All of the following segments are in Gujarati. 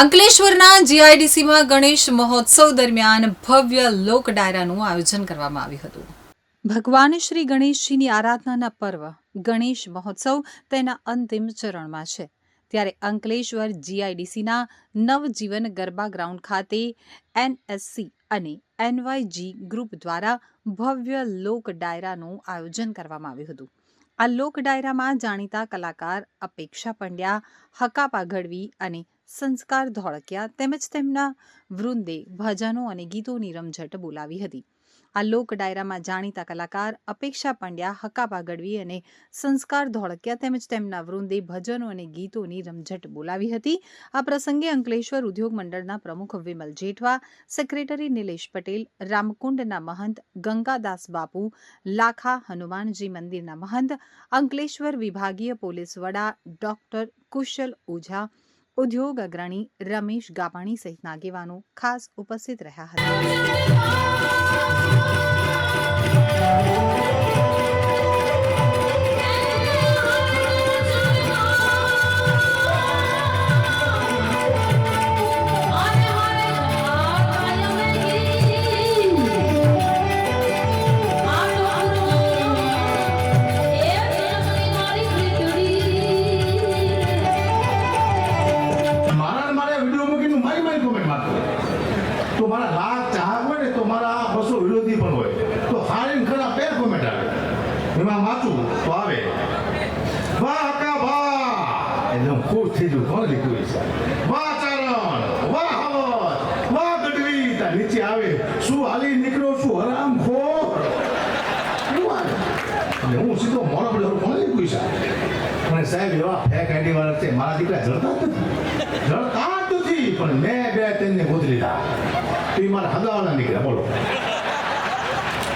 અંકલેશ્વરના જીઆઈડીસીમાં ગણેશ મહોત્સવ દરમિયાન ભવ્ય લોક ડાયરાનું આયોજન કરવામાં આવ્યું હતું. ભગવાન શ્રી ગણેશજીની આરાધનાના પર્વ, ગણેશ મહોત્સવ તેના અંતિમ ચરણમાં છે. ત્યારે અંકલેશ્વર જીઆઈડીસીના નવજીવન ગરબા ગ્રાઉન્ડ ખાતે એનએસસી અને એનવાયજી ગ્રુપ દ્વારા ભવ્ય લોક ડાયરાનું આયોજન કરવામાં આવ્યું હતું. આ લોક ડાયરામાં જાણીતા કલાકાર અપેક્ષા પંડ્યા હકાપા ગઢવી અને સંસ્કાર ધોળકિયા તેમજ તેમના વૃંદે, ભજનો અને ગીતોની રમઝટ બોલાવી હતી. આ લોક ડાયરામાં જાણીતા કલાકાર અપેક્ષા પંડ્યા હકાપા ગઢવી અને સંસ્કાર ધોળકિયા તેમજ તેમના વૃંદે ભજનો અને ગીતોની રમઝટ બોલાવી હતી. આ પ્રસંગે અંકલેશ્વર ઉદ્યોગ મંડળના પ્રમુખ વિમલ જેઠવા, સેક્રેટરી નિલેશ પટેલ, રામકુંડના મહંત ગંગાદાસ બાપુ, લાખા હનુમાનજી મંદિરના મહંત, અંકલેશ્વર વિભાગીય પોલીસ વડા ડોક્ટર કુશલ ઓઝા ઉદ્યોગ અગ્રણી રમેશ ગાબાણી સહિતના આગેવાનો ખાસ ઉપસ્થિત રહ્યા હતા. તો મારા લાખ ચાહક હોય ને તો મારા બસો વિરોધી પણ હોય. તો હારી ખરા બે કોમેન્ટ આવે. એમાં વાંચું તો આવે. વાહ કા વાહ! એટલે ખુશ થઈ જઉં, કોણ લીધું છે વાહ ચારણ, વાહ હવત વાહ ગઢવી ત્યાં નીચે આવે. શું હાલી નીકળ્યો શું હરામ એવું હું સીધો મોડો પડ્યો કોણ લીધું છે પણ સાહેબ, એવા ફેક આઈડી વાળા છે, મારા દીકરા જળતા જ નથી. જળતા નથી પણ મેં બે તેમને ગોતી લીધા તો એ મારા હગાવાના નીકળ્યા બોલો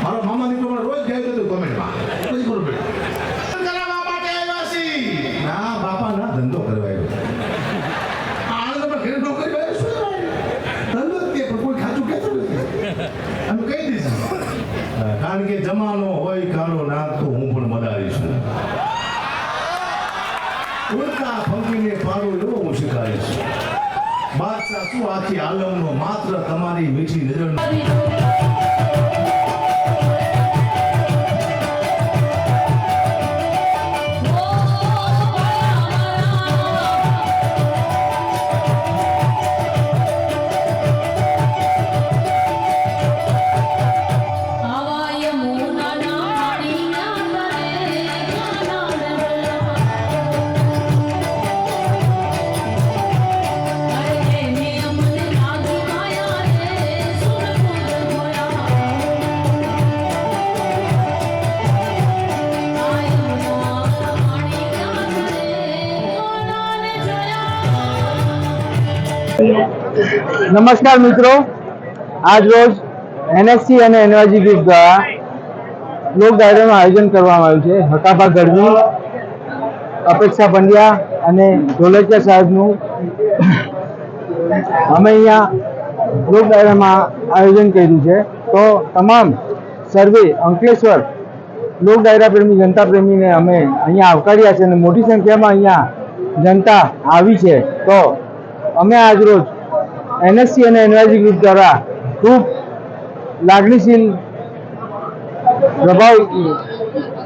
મારો મામા દીકરો મને રોજ કહે હતું કોમેન્ટમાં પછી ખબર પડી કરાવવા માટે આવ્યા છીએ ના બાપા ના ધંધો કરવા આવ્યો આ તમે ઘરે નોકરી કરે શું ધંધો તે પણ કોઈ ખાતું કહેતું નથી અમે કહી દઈશું કારણ કે જમાનો હોય કાળો નાગ તો હું પણ મદારીશ ઉડતા ફંકીને પાડો એવો હું શીખાડીશ શું આખી આલમનો માત્ર તમારી મીઠી નજર નમસ્કાર મિત્રો. આજ રોજ એનએસસી અને એનર્જી ગ્રુપ દ્વારા લોક ડાયરાનું આયોજન કરવામાં આવ્યું છે. હકાભા ગઢવી અપેક્ષા પંડ્યા અને ઢોલકિયા સાહેબનું અમે અહીંયા લોક ડાયરામાં આયોજન કર્યું છે. તો તમામ સર્વે અંકલેશ્વર લોક ડાયરા પ્રેમી, જનતા પ્રેમીને અમે અહીંયા આવકાર્યા છે અને મોટી સંખ્યામાં અહીંયા જનતા આવી છે. તો અમે આજ રોજ એનએસસી અને એનઆરજી ગ્રુપ દ્વારા ખૂબ લાગણીશીલ પ્રભાવ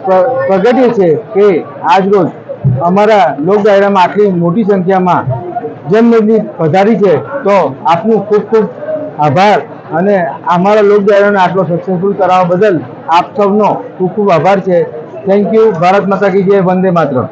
પ્ર- પ્રગટ્યો છે કે આજ રોજ અમારા લોક દાયરામાં આટલી મોટી સંખ્યામાં જનમેદની પધારી છે, તો આપનું ખૂબ ખૂબ આભાર અને અમારા લોક દાયરાને આટલો સક્સેસફુલ કરાવવા બદલ આપ સૌનો ખૂબ ખૂબ આભાર છે. થેન્ક યુ ભારત માતા કી જય. વંદે માતરમ.